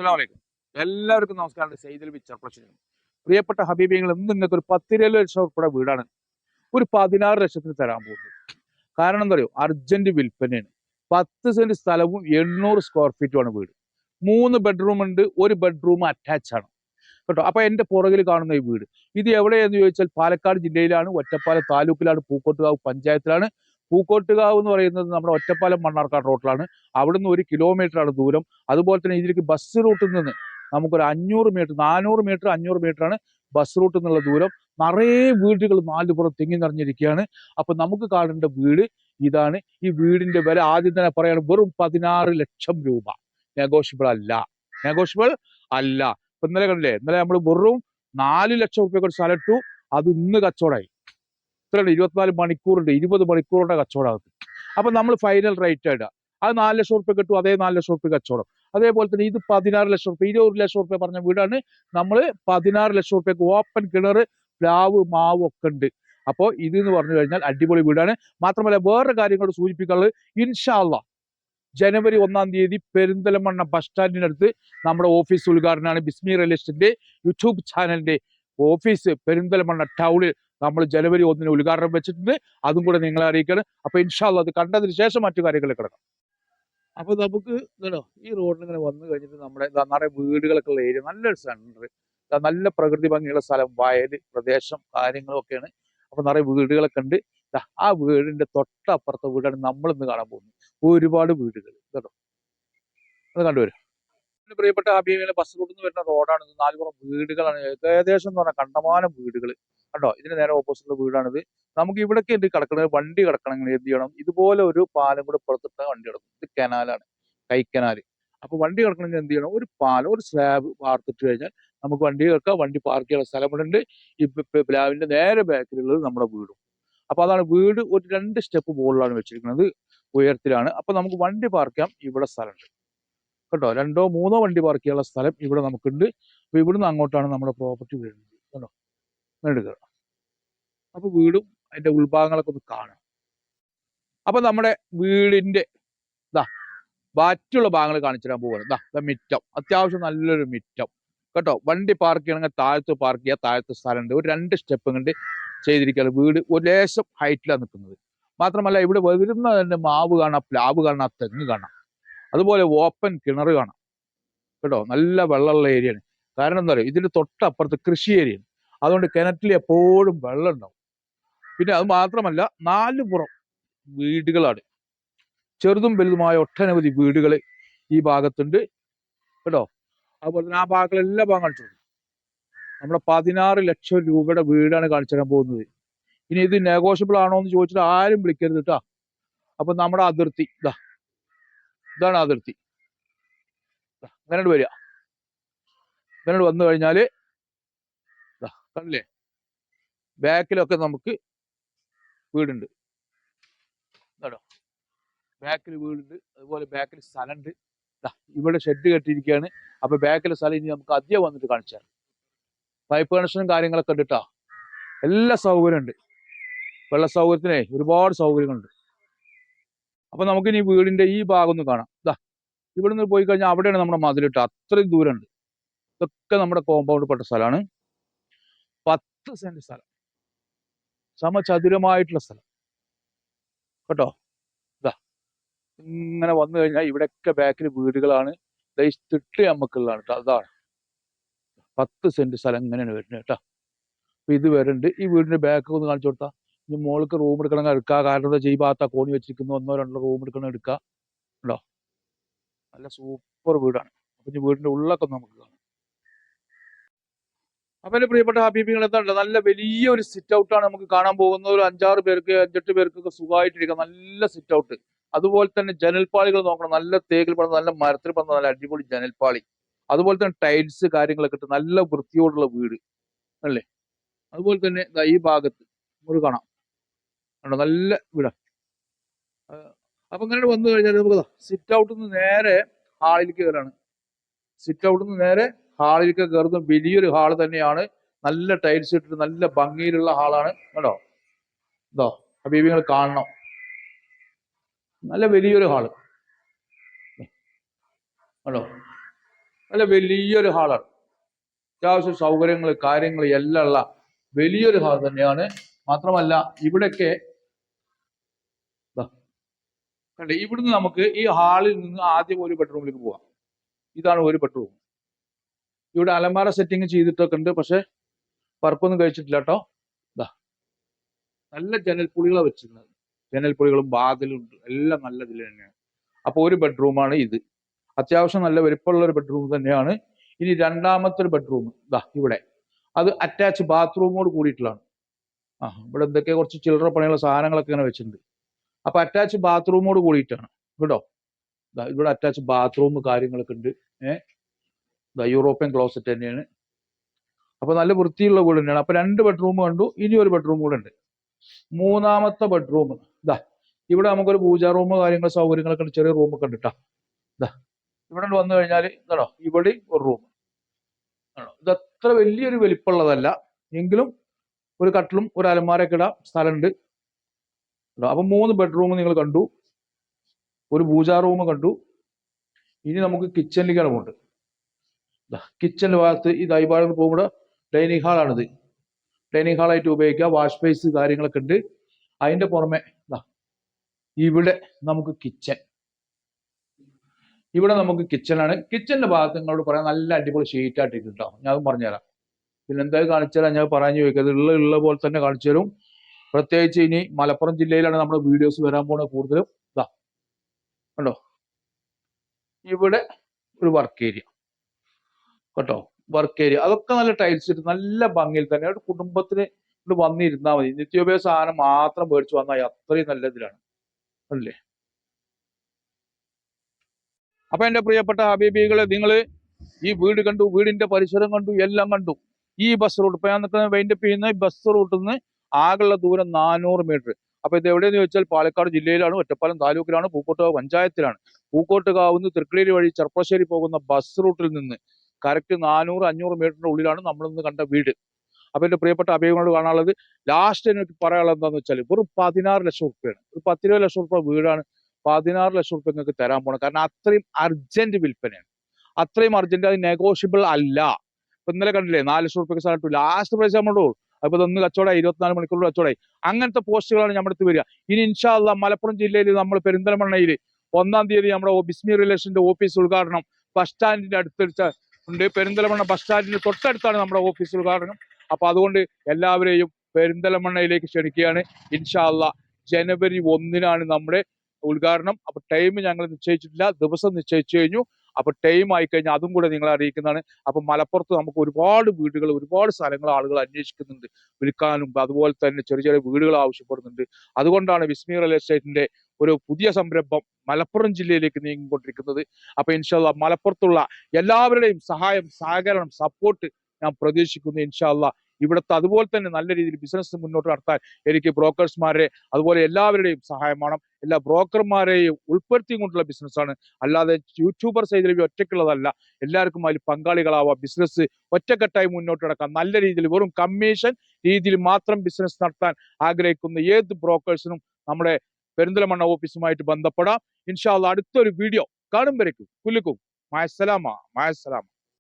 അസ്സലാമലൈക്കും. എല്ലാവർക്കും നമസ്കാരം. സെയ്ദൽ പിക്ചർ പ്രശ്നം പ്രിയപ്പെട്ട ഹബീബിങ്ങൾ ഇന്ന് നിങ്ങൾക്ക് ഒരു പത്തിരേഴ് ലക്ഷം ഉൾപ്പെടെ വീടാണ്. ഒരു പതിനാറ് ലക്ഷത്തിന് തരാൻ പോകുന്നത്. കാരണം എന്താ പറയുക അർജന്റ് വിൽപ്പനയാണ്. പത്ത് സെന്റ് സ്ഥലവും എണ്ണൂറ് സ്ക്വയർ ഫീറ്റുമാണ് വീട്. മൂന്ന് ബെഡ്റൂം ഉണ്ട് ഒരു ബെഡ്റൂം അറ്റാച്ച് ആണ്. കേട്ടോ? അപ്പൊ എന്റെ പുറകിൽ കാണുന്ന ഈ വീട്. ഇത് എവിടെയെന്ന് ചോദിച്ചാൽ പാലക്കാട് ജില്ലയിലാണ് ഒറ്റപ്പാലം താലൂക്കിലാണ് പൂക്കോട്ടുകാവ് പഞ്ചായത്തിലാണ് പൂക്കോട്ടുകാവ് എന്ന് പറയുന്നത് നമ്മുടെ ഒറ്റപ്പാലം മണ്ണാർക്കാട് റോട്ടിലാണ്. അവിടുന്ന് ഒരു കിലോമീറ്റർ ആണ് ദൂരം. അതുപോലെ തന്നെ ഇതിലേക്ക് ബസ് റൂട്ടിൽ നിന്ന് നമുക്കൊരു അഞ്ഞൂറ് മീറ്റർ നാനൂറ് മീറ്റർ അഞ്ഞൂറ് മീറ്റർ ആണ് ബസ് റൂട്ടിൽ നിന്നുള്ള ദൂരം. നിറയെ വീടുകൾ നാലുപുറം തിങ്ങി നിറഞ്ഞിരിക്കുകയാണ്. അപ്പൊ നമുക്ക് കാണേണ്ട വീട് ഇതാണ്. ഈ വീടിന്റെ വില ആദ്യം തന്നെ പറയുകയാണ് വെറും പതിനാറ് ലക്ഷം രൂപ. നെഗോഷ്യബിൾ അല്ല. നെഗോഷ്യബിൾ അല്ല. ഇപ്പം ഇന്നലെ കണ്ടില്ലേ? ഇന്നലെ നമ്മൾ വെറും നാല് ലക്ഷം റുപ്യക്ക് ഒരു സ്ഥലം ഇട്ടു. അത് ഇന്ന് കച്ചവടമായി. ഇത്രയുണ്ട്. ഇരുപത്തിനാല് മണിക്കൂറുണ്ട്. ഇരുപത് മണിക്കൂറുടെ കച്ചവടമാകും അപ്പൊ നമ്മൾ ഫൈനൽ റേറ്റ് ഇടുക. അത് നാല് ലക്ഷം റുപ്യ കിട്ടും അതേ നാല് ലക്ഷം റുപ്യ കച്ചവടം. അതേപോലെ തന്നെ ഇത് പതിനാറ് ലക്ഷം റുപ്യ ഇരുപത് ലക്ഷം റുപ്യ പറഞ്ഞ വീടാണ്. നമ്മൾ പതിനാറ് ലക്ഷം റുപ്യക്ക് ഓപ്പൺ കിണർ പ്ലാവ് മാവ് ഒക്കെ ഉണ്ട്. അപ്പോൾ ഇത് എന്ന് പറഞ്ഞു കഴിഞ്ഞാൽ അടിപൊളി വീടാണ്. മാത്രമല്ല വേറെ കാര്യങ്ങൾ സൂചിപ്പിക്കാനുള്ളത് ഇൻഷാല്ല ജനുവരി ഒന്നാം തീയതി പെരിന്തലമണ്ണ ബസ് സ്റ്റാൻഡിനടുത്ത് നമ്മുടെ ഓഫീസ് ഉദ്ഘാടനമാണ് ബിസ്മി റിയൽ എസ്റ്റേറ്റിന്റെ യൂട്യൂബ് ചാനലിന്റെ ഓഫീസ് പെരിന്തലമണ്ണ ടൗണിൽ നമ്മൾ ജനുവരി ഒന്നിന് ഉദ്ഘാടനം വെച്ചിട്ടുണ്ട്. അതും കൂടെ നിങ്ങളെ അറിയിക്കണം അപ്പൊ ഇൻഷാല്ല അത് കണ്ടതിന് ശേഷം മറ്റു കാര്യങ്ങളിൽ കിടക്കാം. അപ്പൊ നമുക്ക് എന്താണോ ഈ റോഡിൽ ഇങ്ങനെ വന്നു കഴിഞ്ഞിട്ട് നമ്മുടെ നിറയെ വീടുകളൊക്കെ ഉള്ള ഏരിയ. നല്ലൊരു സെന്റർ നല്ല പ്രകൃതി ഭംഗിയുള്ള സ്ഥലം. വയൽ പ്രദേശം കാര്യങ്ങളൊക്കെയാണ് അപ്പൊ നിറയെ വീടുകളൊക്കെ ഉണ്ട്. ആ വീടിന്റെ തൊട്ടപ്പുറത്തെ വീടാണ് നമ്മൾ ഇന്ന് കാണാൻ പോകുന്നത്. ഒരുപാട് വീടുകൾ. കേട്ടോ അത് കണ്ടുവരും എന്റെ പ്രിയപ്പെട്ട ഹബീബിലെ ബസ് റൂട്ടിൽ നിന്ന് വരുന്ന റോഡാണ് ഇത്. നാലുപുറം വീടുകളാണ്. ഏകദേശം എന്ന് പറഞ്ഞാൽ കണ്ടമാനം വീടുകൾ കണ്ടോ? ഇതിന് നേരെ ഓപ്പോസിറ്റുള്ള വീടാണിത്. നമുക്ക് ഇവിടേക്ക് എന്ത് കിടക്കണത്? വണ്ടി കിടക്കണമെങ്കിൽ എന്ത് ചെയ്യണം? ഇതുപോലെ ഒരു പാലം കൂടെ പുറത്തിട്ട വണ്ടി കിടക്കും. ഇത് കനാലാണ്. കൈക്കനാല്. അപ്പൊ വണ്ടി കിടക്കണമെങ്കിൽ എന്ത് ചെയ്യണം? ഒരു പാലം ഒരു സ്ലാബ് വാർത്തിട്ട് കഴിഞ്ഞാൽ നമുക്ക് വണ്ടി കിടക്കാം. വണ്ടി പാർക്ക് ചെയ്യാനുള്ള സ്ഥലമുണ്ട്. ഈ പ്ലാവിന്റെ നേരെ ബാക്കിലുള്ളത് നമ്മുടെ വീടും. അപ്പൊ അതാണ് വീട് ഒരു രണ്ട് സ്റ്റെപ്പ് മുകളിലാണ് വെച്ചിരിക്കുന്നത്. ഉയരത്തിലാണ്. അപ്പൊ നമുക്ക് വണ്ടി പാർക്ക് ചെയ്യാം. ഇവിടെ സ്ഥലമുണ്ട്. കേട്ടോ. രണ്ടോ മൂന്നോ വണ്ടി പാർക്ക് ചെയ്യാനുള്ള സ്ഥലം ഇവിടെ നമുക്കുണ്ട്. അപ്പൊ ഇവിടുന്ന് അങ്ങോട്ടാണ് നമ്മുടെ പ്രോപ്പർട്ടി വരുന്നത്. കേട്ടോ. എടുക്കുക അപ്പൊ വീടും അതിന്റെ ഉൾഭാഗങ്ങളൊക്കെ ഒന്ന് കാണാം. അപ്പൊ നമ്മുടെ വീടിന്റെ ഇതാ ബാക്കിയുള്ള ഭാഗങ്ങൾ കാണിച്ചു തരാൻ ഇതാ ഇതാ മിറ്റം. അത്യാവശ്യം നല്ലൊരു മിറ്റം. കേട്ടോ. വണ്ടി പാർക്ക് ചെയ്യണമെങ്കിൽ താഴത്ത് പാർക്ക് ചെയ്യാൻ താഴത്ത് സ്ഥലമുണ്ട്. ഒരു രണ്ട് സ്റ്റെപ്പ് കണ്ട് ചെയ്തിരിക്കുകയാണ്. വീട് ഒരു ലേശം ഹൈറ്റിലാണ് നിൽക്കുന്നത്. മാത്രമല്ല ഇവിടെ വരുന്ന തന്നെ മാവ് കാണാം പ്ലാവ് കാണാം തെങ്ങ് കാണാം. അതുപോലെ ഓപ്പൺ കിണർ കാണാം. കേട്ടോ? നല്ല വെള്ളമുള്ള ഏരിയയാണ് കാരണം എന്താ പറയുക ഇതിന്റെ തൊട്ടപ്പുറത്ത് കൃഷി ഏരിയയാണ് അതുകൊണ്ട് കിണറ്റിൽ എപ്പോഴും വെള്ളം ഉണ്ടാവും. പിന്നെ അത് മാത്രമല്ല നാല് പുറം വീടുകളാണ്. ചെറുതും വലുതുമായ ഒട്ടനവധി വീടുകൾ ഈ ഭാഗത്തുണ്ട്. കേട്ടോ? അതുപോലെ തന്നെ ആ ഭാഗങ്ങളെല്ലാം എല്ലാ ഭാഗം കാണിച്ചു കൊടുക്കും. നമ്മുടെ പതിനാറ് ലക്ഷം രൂപയുടെ വീടാണ് കാണിച്ചു തരാൻ പോകുന്നത്. ഇനി ഇത് നെഗോഷ്യബിൾ ആണോ എന്ന് ചോദിച്ചിട്ട് ആരും വിളിക്കരുത് കേട്ടോ അപ്പൊ നമ്മുടെ അതിർത്തി ഇതാ ഇതാണ് അതിർത്തി. അങ്ങനെ വരിക. അങ്ങനെ വന്നു കഴിഞ്ഞാൽ ദാ, കണ്ടില്ലേ? ബാക്കിലൊക്കെ നമുക്ക് വീടുണ്ട്. കേട്ടോ ബാക്കിൽ വീടുണ്ട് അതുപോലെ ബാക്കിൽ സ്ഥലമുണ്ട് ഇവിടെ ഷെഡ് കെട്ടിയിരിക്കുകയാണ് അപ്പൊ ബാക്കിലെ സ്ഥലം ഇനി നമുക്ക് അധികം വന്നിട്ട് കാണിച്ചു തരാം. പൈപ്പ് കണക്ഷനും കാര്യങ്ങളൊക്കെ ഉണ്ട് കേട്ടോ എല്ലാ സൗകര്യമുണ്ട്. വെള്ള സൗകര്യത്തിനെ ഒരുപാട് സൗകര്യങ്ങളുണ്ട്. അപ്പൊ നമുക്കിനി വീടിന്റെ ഈ ഭാഗം ഒന്ന് കാണാം. ഇതാ ഇവിടെ നിന്ന് പോയി കഴിഞ്ഞാൽ അവിടെയാണ് നമ്മുടെ മതിലിട്ട് അത്രയും ദൂരമുണ്ട്. ഇതൊക്കെ നമ്മുടെ കോമ്പൗണ്ട് പെട്ട സ്ഥലമാണ് പത്ത് സെന്റ് സ്ഥലം. സമചതുരമായിട്ടുള്ള സ്ഥലം. കേട്ടോ? ഇതാ ഇങ്ങനെ വന്നു കഴിഞ്ഞാൽ ഇവിടെയൊക്കെ ബാക്കിൽ വീടുകളാണ്. തിട്ട് നമുക്കുള്ളതാണ് കേട്ടോ. അതാണ്. പത്ത് സെന്റ് സ്ഥലം ഇങ്ങനെയാണ് വരുന്നത് കേട്ടോ. അപ്പൊ ഇത് വരുന്നുണ്ട് ഈ വീടിന്റെ ബാക്ക് ഒന്ന് കാണിച്ചു കൊടുത്താ. ഇനി മോൾക്ക് റൂം എടുക്കണമെങ്കിൽ എടുക്കുക കാരണം എന്താ ഈ ഭാഗത്താ കോണി വെച്ചിരിക്കുന്നു ഒന്നോ രണ്ടോ റൂം എടുക്കണമെങ്കിൽ എടുക്കുക ഉണ്ടോ നല്ല സൂപ്പർ വീടാണ്. അപ്പം ഇനി വീടിന്റെ ഉള്ളൊക്കെ നമുക്ക് കാണാം. അപ്പം എന്റെ പ്രിയപ്പെട്ട ഹബീബിങ്ങൾ എന്താണ്ട് നല്ല വലിയൊരു സിറ്റ് ഔട്ടാണ് നമുക്ക് കാണാൻ പോകുന്നത്. ഒരു അഞ്ചാറ് പേർക്ക് അഞ്ചെട്ട് പേർക്കൊക്കെ സുഖമായിട്ടിരിക്കാം. നല്ല സിറ്റ് ഔട്ട് അതുപോലെ തന്നെ ജനൽപ്പാളികൾ നോക്കണം. നല്ല തേക്കിൽ പറഞ്ഞ നല്ല മരത്തിൽ പറഞ്ഞ നല്ല അടിപൊളി ജനൽപ്പാളി അതുപോലെ തന്നെ ടൈൽസ് കാര്യങ്ങളൊക്കെ ഇട്ട് നല്ല വൃത്തിയോടുള്ള വീട്. അല്ലേ? അതുപോലെ തന്നെ ഈ ഭാഗത്ത് നമുക്ക് കാണാം. കണ്ടോ? നല്ല വീടാ. അപ്പം ഇങ്ങനെ വന്നു കഴിഞ്ഞാൽ നമുക്ക് സിറ്റ് ഔട്ടിൽ നിന്ന് നേരെ ഹാളിലേക്ക് കയറാണ് സിറ്റ് ഔട്ടിൽ നിന്ന് നേരെ ഹാളിലേക്ക് കയറുന്ന വലിയൊരു ഹാൾ തന്നെയാണ്. നല്ല ടൈൽസ് ഇട്ടിട്ട് നല്ല ഭംഗിയിലുള്ള ഹാളാണ്. കണ്ടോ? ഇതോ ഹബീബിങ്ങൾ കാണണം. നല്ല വലിയൊരു ഹാൾ. കേട്ടോ നല്ല വലിയൊരു ഹാളാണ്. അത്യാവശ്യം സൗകര്യങ്ങൾ കാര്യങ്ങൾ എല്ലാം ഉള്ള വലിയൊരു ഹാൾ തന്നെയാണ്. മാത്രമല്ല ഇവിടെയൊക്കെ കണ്ടേ? ഇവിടുന്ന് നമുക്ക് ഈ ഹാളിൽ നിന്ന് ആദ്യം ഒരു ബെഡ്റൂമിലേക്ക് പോവാം. ഇതാണ് ഒരു ബെഡ്റൂം ഇവിടെ അലമാര സെറ്റിംഗ് ചെയ്തിട്ടൊക്കെ ഉണ്ട് പക്ഷെ പർപ്പൊന്നും കഴിച്ചിട്ടില്ല കേട്ടോ. ഇതാ നല്ല ജനൽപ്പുളികളാണ് വെച്ചിരുന്നത് ജനൽപ്പുളികളും ബാതിലും എല്ലാം നല്ല ഇതിൽ തന്നെയാണ്. അപ്പൊ ഒരു ബെഡ്റൂമാണ് ഇത്. അത്യാവശ്യം നല്ല വലിപ്പമുള്ള ഒരു ബെഡ്റൂം തന്നെയാണ്. ഇനി രണ്ടാമത്തെ ഒരു ബെഡ്റൂം ഇതാ ഇവിടെ. അത് അറ്റാച്ച് ബാത്റൂമോട് കൂടിയിട്ടുള്ളതാണ്. ആ ഇവിടെ എന്തൊക്കെ കുറച്ച് ചില്ലറ പണിയുള്ള സാധനങ്ങളൊക്കെ ഇങ്ങനെ വെച്ചിട്ടുണ്ട്. അപ്പൊ അറ്റാച്ച് ബാത്റൂമോട് കൂടിയിട്ടാണ്. കേട്ടോ? ഇവിടെ അറ്റാച്ച് ബാത്റൂം കാര്യങ്ങളൊക്കെ ഉണ്ട്. ഏഹ് യൂറോപ്യൻ ക്ലോസറ്റ് തന്നെയാണ്. അപ്പൊ നല്ല വൃത്തിയുള്ള വീട് തന്നെയാണ്. അപ്പൊ രണ്ട് ബെഡ്റൂം കണ്ടു. ഇനി ഒരു ബെഡ്റൂം കൂടെ ഉണ്ട്. മൂന്നാമത്തെ ബെഡ്റൂം ഇതാ ഇവിടെ നമുക്കൊരു പൂജാ റൂം കാര്യങ്ങൾ സൗകര്യങ്ങളൊക്കെ ഉണ്ട്. ചെറിയ റൂമൊക്കെ ഉണ്ട് കേട്ടോ ഇതാ ഇവിടെ വന്നു കഴിഞ്ഞാൽ ഇതാണോ? ഇവിടെ ഒരു റൂം ആണോ? ഇത് അത്ര വലിയൊരു വലിപ്പമുള്ളതല്ല. എങ്കിലും ഒരു കട്ടിലും ഒരു അലമാരയൊക്കെ ഇടാം സ്ഥലമുണ്ട്. അപ്പൊ മൂന്ന് ബെഡ്റൂം നിങ്ങൾ കണ്ടു. ഒരു പൂജാ റൂം കണ്ടു. ഇനി നമുക്ക് കിച്ചണിൽ കിടമുണ്ട് കിച്ചണിന്റെ ഭാഗത്ത് ഈ ദൈവാളം പോകുമ്പോൾ ഡൈനിങ് ഹാളാണിത് ഡൈനിങ് ഹാളായിട്ട് ഉപയോഗിക്കുക. വാഷ് ബേസ് കാര്യങ്ങളൊക്കെ ഉണ്ട്. അതിന്റെ പുറമെ ഇവിടെ നമുക്ക് കിച്ചൺ ഇവിടെ നമുക്ക് കിച്ചണാണ് കിച്ചണിന്റെ ഭാഗത്ത് നിങ്ങളോട് പറയാൻ നല്ല അടിപൊളി ഷീറ്റ് ആയിട്ടിട്ടോ ഞാൻ പറഞ്ഞുതരാം. പിന്നെ എന്തായാലും കാണിച്ചു തരാം? ഞാൻ പറഞ്ഞു ചോദിക്കുന്നത് ഉള്ള ഉള്ള പോലെ തന്നെ കാണിച്ചു തരും. പ്രത്യേകിച്ച് ഇനി മലപ്പുറം ജില്ലയിലാണ് നമ്മുടെ വീഡിയോസ് വരാൻ പോണത് കൂടുതലും. ഇതാ കണ്ടോ? ഇവിടെ ഒരു വർക്ക് ഏരിയ കേട്ടോ? വർക്ക് ഏരിയ അതൊക്കെ നല്ല ടൈൽസ് ഇട്ട് നല്ല ഭംഗിയിൽ തന്നെ ഒരു കുടുംബത്തിന് ഇവിടെ വന്നിരുന്നാൽ മതി. നിത്യോപയോഗ സാധനം മാത്രം മേടിച്ചു വന്നാൽ അത്രയും നല്ല ഇതിലാണ്. അല്ലേ? അപ്പൊ എന്റെ പ്രിയപ്പെട്ട ഹബീബികളെ നിങ്ങൾ ഈ വീട് കണ്ടു വീടിന്റെ പരിസരം കണ്ടു എല്ലാം കണ്ടു. ഈ ബസ് റൂട്ട് ഇപ്പൊ ഞാൻ നിൽക്കുന്ന വൈൻഡപ്പ് ചെയ്യുന്ന ബസ് റൂട്ടിൽ നിന്ന് ആകെയുള്ള ദൂരം നാനൂറ് മീറ്റർ. അപ്പൊ ഇത് എവിടെയെന്ന് ചോദിച്ചാൽ പാലക്കാട് ജില്ലയിലാണ് ഒറ്റപ്പാലം താലൂക്കിലാണ് പൂക്കോട്ടുകാവ് പഞ്ചായത്തിലാണ്. പൂക്കോട്ടുകാവ് നിന്ന് തൃക്കടേരി വഴി ചെർപ്പശ്ശേരി പോകുന്ന ബസ് റൂട്ടിൽ നിന്ന് കറക്റ്റ് നാനൂറ് അഞ്ഞൂറ് മീറ്ററിന്റെ ഉള്ളിലാണ് നമ്മളിന്ന് കണ്ട വീട്. അപ്പൊ എന്റെ പ്രിയപ്പെട്ട അഭിയോഗങ്ങളോട് കാണാനുള്ളത് ലാസ്റ്റ് എനിക്ക് പറയാനുള്ളത് എന്താന്ന് വെച്ചാൽ വെറും പതിനാറ് ലക്ഷം റുപ്യാണ് ഒരു പത്തിരുപത് ലക്ഷം റുപ്യ വീടാണ് പതിനാറ് ലക്ഷം റുപ്യ നിങ്ങൾക്ക് തരാൻ പോകണം കാരണം അത്രയും അർജന്റ് വിൽപ്പനയാണ്. അത്രയും അർജന്റ് അത് നെഗോഷ്യബിൾ അല്ല. ഇപ്പൊ ഇന്നലെ കണ്ടില്ലേ നാല് ലക്ഷം റുപ്യക്ക് സ്ഥലം ലാസ്റ്റ് പ്രൈസ് നമ്മളോട് അപ്പൊ ഇതൊന്ന് കച്ചവടമായി ഇരുപത്തിനാല് മണിക്കൂർ കച്ചവടമായി. അങ്ങനത്തെ പോസ്റ്റുകളാണ് നമ്മുടെ അടുത്ത് വരിക. ഇനി ഇൻഷാല്ല മലപ്പുറം ജില്ലയിൽ നമ്മൾ പെരിന്തൽമണ്ണയിൽ ഒന്നാം തീയതി നമ്മുടെ ബിസ്മി റിലേഷന്റെ ഓഫീസ് ഉദ്ഘാടനം ബസ് സ്റ്റാൻഡിന്റെ അടുത്തടുത്ത് ഉണ്ട്. പെരിന്തൽമണ്ണ ബസ് സ്റ്റാൻഡിന് തൊട്ടടുത്താണ് നമ്മുടെ ഓഫീസ് ഉദ്ഘാടനം. അപ്പൊ അതുകൊണ്ട് എല്ലാവരെയും പെരിന്തൽമണ്ണയിലേക്ക് ക്ഷണിക്കുകയാണ്. ഇൻഷാല്ല ജനുവരി ഒന്നിനാണ് നമ്മുടെ ഉദ്ഘാടനം. അപ്പൊ ടൈം ഞങ്ങൾ നിശ്ചയിച്ചിട്ടില്ല. ദിവസം നിശ്ചയിച്ചു കഴിഞ്ഞു. അപ്പൊ ടൈം ആയി കഴിഞ്ഞാൽ അതും കൂടെ നിങ്ങളെ അറിയിക്കുന്നതാണ്. അപ്പോൾ മലപ്പുറത്ത് നമുക്ക് ഒരുപാട് വീടുകൾ ഒരുപാട് സ്ഥലങ്ങൾ ആളുകൾ അന്വേഷിക്കുന്നുണ്ട്. വിൽക്കാനും അതുപോലെ തന്നെ ചെറിയ ചെറിയ വീടുകൾ ആവശ്യപ്പെടുന്നുണ്ട്. അതുകൊണ്ടാണ് വിസ്മി റിയൽ എസ്റ്റേറ്റിന്റെ ഒരു പുതിയ സംരംഭം മലപ്പുറം ജില്ലയിലേക്ക് നീങ്ങിക്കൊണ്ടിരിക്കുന്നത്. അപ്പൊ ഇൻഷാല്ല മലപ്പുറത്തുള്ള എല്ലാവരുടെയും സഹായം സഹകരണം സപ്പോർട്ട് ഞാൻ പ്രതീക്ഷിക്കുന്നു ഇൻഷാല്ല ഇവിടുത്തെ അതുപോലെ തന്നെ നല്ല രീതിയിൽ ബിസിനസ് മുന്നോട്ട് നടത്താൻ എനിക്ക് ബ്രോക്കേഴ്സ്മാരെ അതുപോലെ എല്ലാവരുടെയും സഹായം വേണം. എല്ലാ ബ്രോക്കർമാരെയും ഉൾപ്പെടുത്തിക്കൊണ്ടുള്ള ബിസിനസ്സാണ് അല്ലാതെ യൂട്യൂബർ സൈഡിൽ ഒറ്റയ്ക്കുള്ളതല്ല. എല്ലാവർക്കും അതിൽ പങ്കാളികളാവാം. ബിസിനസ് ഒറ്റക്കെട്ടായി മുന്നോട്ട് നടക്കാം. നല്ല രീതിയിൽ വെറും കമ്മീഷൻ രീതിയിൽ മാത്രം ബിസിനസ് നടത്താൻ ആഗ്രഹിക്കുന്ന ഏത് ബ്രോക്കേഴ്സിനും നമ്മുടെ പെരുന്തലമണ്ണ ഓഫീസുമായിട്ട് ബന്ധപ്പെടാം. ഇൻഷാല്ല അടുത്തൊരു വീഡിയോ കാണും വരയ്ക്കും. കുലുക്കും മായസലാമ. മായസലാമ.